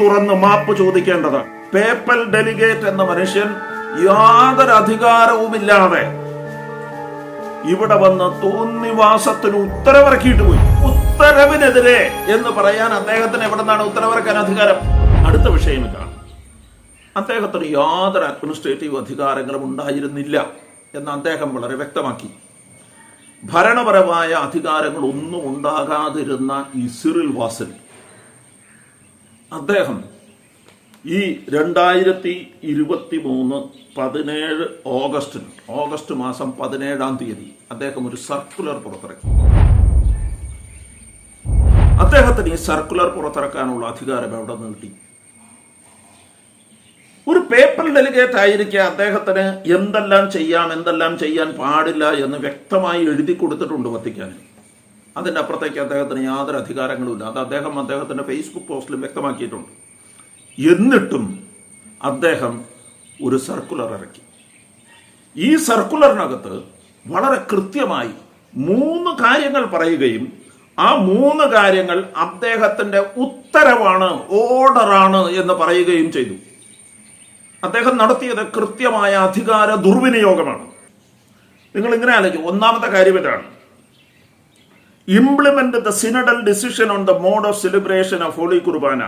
തുറന്ന് മാപ്പ് ചോദിക്കേണ്ടത്. Papal delegate എന്ന മനുഷ്യൻ യാതൊരു അധികാരവുമില്ലാതെ ഇവിടെ വന്ന് തോന്നിവാസത്തിന് ഉത്തരവിറക്കിയിട്ട് പോയി. ഉത്തരവിനെതിരെ എന്ന് പറയാൻ അദ്ദേഹത്തിന് എവിടെ നിന്നാണ് ഉത്തരവിറക്കാൻ അധികാരം? അടുത്ത വിഷയം ഇതാണ്. അദ്ദേഹത്തിന് യാതൊരു അഡ്മിനിസ്ട്രേറ്റീവ് അധികാരങ്ങളും ഉണ്ടായിരുന്നില്ല എന്ന് അദ്ദേഹം വളരെ വ്യക്തമാക്കി. ഭരണപരമായ അധികാരങ്ങൾ ഒന്നും ഉണ്ടാകാതിരുന്ന ഇസിറിൽ സിറിൽ വാസൽ അദ്ദേഹം ഈ രണ്ടായിരത്തി ഇരുപത്തി മൂന്ന് പതിനേഴ് ഓഗസ്റ്റിൽ ഓഗസ്റ്റ് മാസം പതിനേഴാം തീയതി അദ്ദേഹം ഒരു സർക്കുലർ പുറത്തിറക്കി. അദ്ദേഹത്തിന് ഈ സർക്കുലർ പുറത്തിറക്കാനുള്ള അധികാരം എവിടെ നിന്ന് കിട്ടി? ഒരു പേപ്പർ ഡെലിഗേറ്റ് ആയിരിക്കെ അദ്ദേഹത്തിന് എന്തെല്ലാം ചെയ്യാം എന്തെല്ലാം ചെയ്യാൻ പാടില്ല എന്ന് വ്യക്തമായി എഴുതി കൊടുത്തിട്ടുണ്ട് വത്തിക്കാന് അതിന്റെ അപ്പുറത്തേക്ക് അദ്ദേഹത്തിന് യാതൊരു അധികാരങ്ങളുമില്ല അത് അദ്ദേഹം അദ്ദേഹത്തിന്റെ ഫേസ്ബുക്ക് പോസ്റ്റിലും വ്യക്തമാക്കിയിട്ടുണ്ട്. എന്നിട്ടും അദ്ദേഹം ഒരു സർക്കുലർ ഇറക്കി. ഈ സർക്കുലറിനകത്ത് വളരെ കൃത്യമായി മൂന്ന് കാര്യങ്ങൾ പറയുകയും ആ മൂന്ന് കാര്യങ്ങൾ അദ്ദേഹത്തിന്റെ ഉത്തരവാണ് ഓർഡറാണ് എന്ന് പറയുകയും ചെയ്തു. അദ്ദേഹം നടത്തിയത് കൃത്യമായ അധികാര ദുർവിനിയോഗമാണ്. നിങ്ങൾ ഇങ്ങനെ ആലോചിക്കും. ഒന്നാമത്തെ കാര്യം ഇതാണ്. Synodal decision on the mode of celebration of holy Qurbana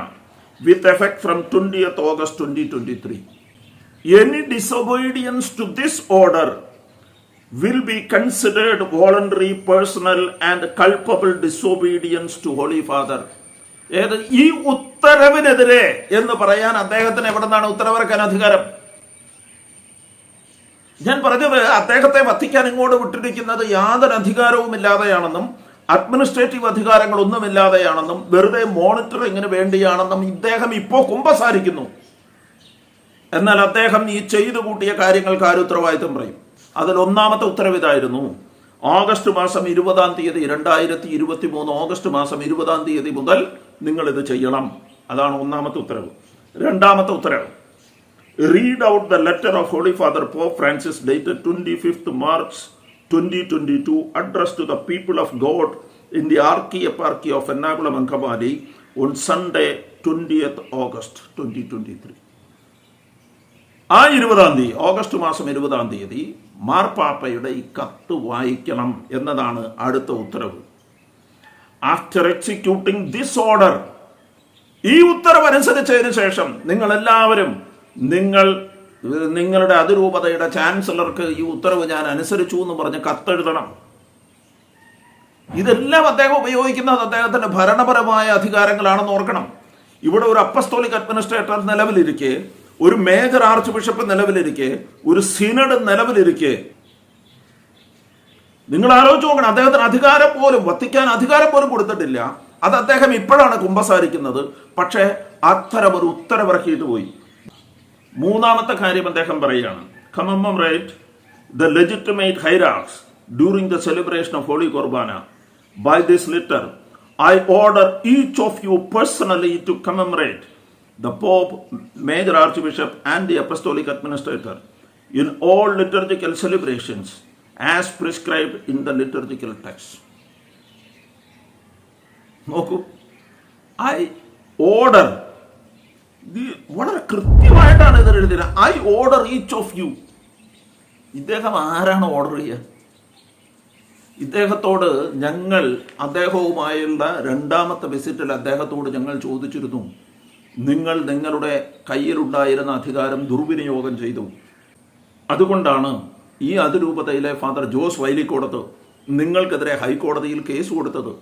with effect from twentieth August twenty twenty three any disobedience to this order will be considered voluntary, personal, and culpable disobedience to Holy Father. ഏത് ഈ ഉത്തരവിനെതിരെ എന്ന് പറയാൻ അദ്ദേഹത്തിന് എവിടെ നിന്നാണ് ഉത്തരവിറക്കാൻ അധികാരം ഞാൻ പറഞ്ഞത് അദ്ദേഹത്തെ വത്തിക്കാൻ ഇങ്ങോട്ട് വിട്ടിരിക്കുന്നത് യാതൊരു അധികാരവുമില്ലാതെയാണെന്നും അഡ്മിനിസ്ട്രേറ്റീവ് അധികാരങ്ങൾ ഒന്നുമില്ലാതെയാണെന്നും വെറുതെ മോണിറ്ററിങ്ങിന് വേണ്ടിയാണെന്നും ഇദ്ദേഹം ഇപ്പോൾ കുമ്പസാരിക്കുന്നു. എന്നാൽ അദ്ദേഹം ഈ ചെയ്തു കൂട്ടിയ കാര്യങ്ങൾക്ക് ആര് പറയും. അതിൽ ഒന്നാമത്തെ ഉത്തരവ് ഇതായിരുന്നു. ഓഗസ്റ്റ് മാസം ഇരുപതാം തീയതി രണ്ടായിരത്തി ഇരുപത്തി മൂന്ന് ഓഗസ്റ്റ് മാസം ഇരുപതാം തീയതി മുതൽ നിങ്ങൾ ഇത് ചെയ്യണം. അതാണ് ഒന്നാമത്തെ ഉത്തരവ്. രണ്ടാമത്തെ ഉത്തരവ്. Read out the letter of holy father Pope Francis date twenty fifth March twenty twenty two address to the people of God in the archeparchy of Ernakulam Angamaly on Sunday twentieth August twenty twenty three ആ ഇരുപതാം തീയതി August മാസം ഇരുപതാം തീയതി മാർപ്പാപ്പയുടെ ഈ കത്ത് വായിക്കണം എന്നതാണ് അടുത്ത ഉത്തരവ്. ആഫ്റ്റർ എക്സിക്യൂട്ടിംഗ് ദിസ് ഓർഡർ ഈ ഉത്തരവ് അനുസരിച്ചതിന് ശേഷം നിങ്ങൾ എല്ലാവരും നിങ്ങൾ നിങ്ങളുടെ അതിരൂപതയുടെ ചാൻസലർക്ക് ഈ ഉത്തരവ് ഞാൻ അനുസരിച്ചു എന്ന് പറഞ്ഞ് കത്തെഴുതണം. ഇതെല്ലാം അദ്ദേഹം ഉപയോഗിക്കുന്നത് അദ്ദേഹത്തിന്റെ ഭരണപരമായ അധികാരങ്ങളാണെന്ന് ഓർക്കണം. ഇവിടെ ഒരു അപ്പസ്തോലിക് അഡ്മിനിസ്ട്രേറ്റർ നിലവിലിരിക്കെ ഒരു മേജർ ആർച്ച് ബിഷപ്പ് നിലവിലിരിക്കെ ഒരു സിനഡ് നിലവിലിരിക്കെ. നിങ്ങൾ ആലോചിച്ച് നോക്കണം അദ്ദേഹത്തിന് അധികാരം പോലും വത്തിക്കാൻ അധികാരം പോലും കൊടുത്തിട്ടില്ല. അത് അദ്ദേഹം ഇപ്പോഴാണ് കുമ്പസാരിക്കുന്നത്. പക്ഷേ അത്തരം ഒരു ഉത്തരവിറക്കിയിട്ട് പോയി. മൂന്നാമത്തെ കാര്യം അദ്ദേഹം പറയുകയാണ് commemorate the legitimate hierarchs during the celebration of holy Qurbana by this letter I order each of you personally to commemorate the Pope, Major Archbishop, and the Apostolic Administrator in all liturgical celebrations as prescribed in the liturgical text. നോക്കൂ I order വളരെ കൃത്യമായിട്ടാണ് ഇത് എഴുതിയത്. I order each of you ഇദ്ദേഹം ആരാണ് order ചെയ്യുക ഇദ്ദേഹത്തോട് ഞങ്ങൾ അദ്ദേഹവുമായുള്ള രണ്ടാമത്തെ വിസിറ്റിൽ അദ്ദേഹത്തോട് ഞങ്ങൾ ചോദിച്ചിരുന്നു. നിങ്ങൾ നിങ്ങളുടെ കയ്യിലുണ്ടായിരുന്ന അധികാരം ദുർവിനിയോഗം ചെയ്തു. അതുകൊണ്ടാണ് ഈ അതിരൂപതയിലെ ഫാദർ ജോസ് വൈലിക്കോടത്ത് നിങ്ങൾക്കെതിരെ ഹൈക്കോടതിയിൽ കേസ് കൊടുത്തത്.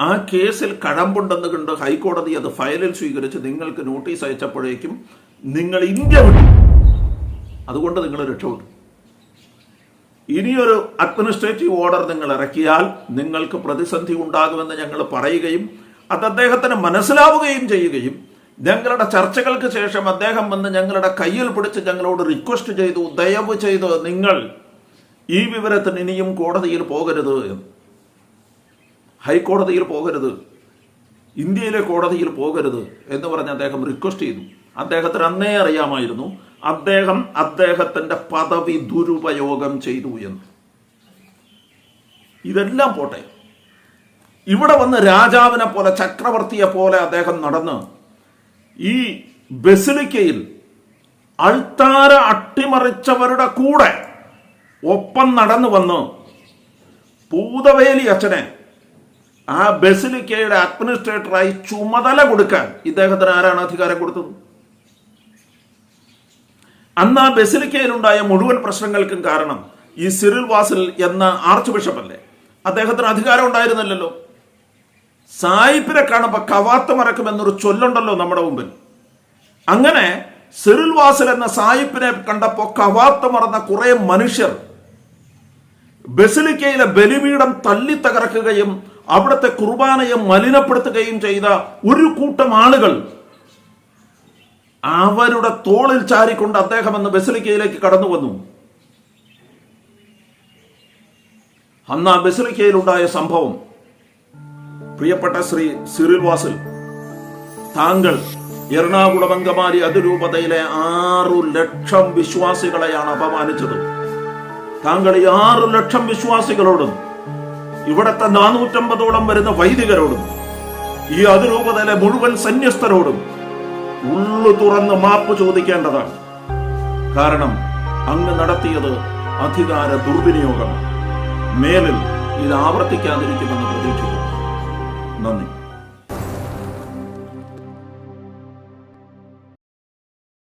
ആ കേസിൽ കഴമ്പുണ്ടെന്ന് കണ്ട് ഹൈക്കോടതി അത് ഫയലിൽ സ്വീകരിച്ച് നിങ്ങൾക്ക് നോട്ടീസ് അയച്ചപ്പോഴേക്കും നിങ്ങൾ ഇന്ത്യ വിട്ടു. അതുകൊണ്ട് നിങ്ങൾ രക്ഷപ്പെട്ടു. ഇനിയൊരു അഡ്മിനിസ്ട്രേറ്റീവ് ഓർഡർ നിങ്ങൾ ഇറക്കിയാൽ നിങ്ങൾക്ക് പ്രതിസന്ധി ഉണ്ടാകുമെന്ന് ഞങ്ങൾ പറയുകയും അത് അദ്ദേഹത്തിന് മനസ്സിലാവുകയും ചെയ്യുകയും ഞങ്ങളുടെ ചർച്ചകൾക്ക് ശേഷം അദ്ദേഹം വന്ന് ഞങ്ങളുടെ കയ്യിൽ പിടിച്ച് ഞങ്ങളോട് റിക്വസ്റ്റ് ചെയ്തു ദയവ് ചെയ്തു നിങ്ങൾ ഈ വിവരത്തിന് ഇനിയും കോടതിയിൽ പോകരുത് എന്ന്. ഹൈക്കോടതിയിൽ പോകരുത്. ഇന്ത്യയിലെ കോടതിയിൽ പോകരുത് എന്ന് പറഞ്ഞ് അദ്ദേഹം റിക്വസ്റ്റ് ചെയ്തു. അദ്ദേഹത്തിന് അന്നേ അറിയാമായിരുന്നു അദ്ദേഹം അദ്ദേഹത്തിന്റെ പദവി ദുരുപയോഗം ചെയ്തു എന്ന്. ഇതെല്ലാം പോട്ടെ. ഇവിടെ വന്ന് രാജാവിനെ പോലെ ചക്രവർത്തിയെ പോലെ അദ്ദേഹം നടന്ന് ഈ ബസിലിക്കയിൽ അൾത്താര അട്ടിമറിച്ചവരുടെ കൂടെ ഒപ്പം നടന്നു വന്ന് പൂതവേലി അച്ഛനെ ആ ബസിലിക്കയുടെ അഡ്മിനിസ്ട്രേറ്ററായി ചുമതല കൊടുക്കാൻ ഇദ്ദേഹത്തിന് ആരാണ് അധികാരം കൊടുത്തത്? അന്ന് ആ ബസിലിക്കയിലുണ്ടായ മുഴുവൻ പ്രശ്നങ്ങൾക്കും കാരണം ഈ സിറിൽ വാസിൽ എന്ന ആർച്ച് ബിഷപ്പ് അല്ലേ അദ്ദേഹത്തിന് അധികാരം ഉണ്ടായിരുന്നില്ലല്ലോ. സായിപ്പിനെ കാണുമ്പോൾ കവാത്ത മറക്കും എന്നൊരു ചൊല്ലുണ്ടല്ലോ നമ്മുടെ മുമ്പിൽ. അങ്ങനെ സിറിൽ വാസിൽ എന്ന സായിപ്പിനെ കണ്ടപ്പോ കവാത്ത മറന്ന കുറെ മനുഷ്യർ ബസിലിക്കയിലെ ബലിപീഠം തല്ലി തകർക്കുകയും അവിടുത്തെ കുർബാനയെ മലിനപ്പെടുത്തുകയും ചെയ്ത ഒരു കൂട്ടം ആളുകൾ അവരുടെ തോളിൽ ചാരിക്കൊണ്ട് അദ്ദേഹം എന്ന് ബസിലിക്കയിലേക്ക് കടന്നു വന്നു. അന്ന് ആ ബസിലിക്കയിലുണ്ടായ സംഭവം. പ്രിയപ്പെട്ട ശ്രീ സിറിൽ വാസിൽ താങ്കൾ എറണാകുളം അങ്കമാലി അതിരൂപതയിലെ ആറു ലക്ഷം വിശ്വാസികളെയാണ് അപമാനിച്ചത്. താങ്കൾ ഈ ആറു ലക്ഷം വിശ്വാസികളോടും ഇവിടത്തെ നാനൂറ്റമ്പതോളം വരുന്ന വൈദികരോടും ഈ അതിരൂപതയിലെ മുഴുവൻ സന്യസ്തരോടും ഉള്ളു തുറന്ന് മാപ്പ് ചോദിക്കേണ്ടതാണ്. കാരണം അങ്ങ് നടത്തിയത് അധികാര ദുർവിനിയോഗമാണ്. മേലിൽ ഇത് ആവർത്തിക്കാതിരിക്കുമെന്ന് പ്രതീക്ഷിക്കുന്നു. നന്ദി.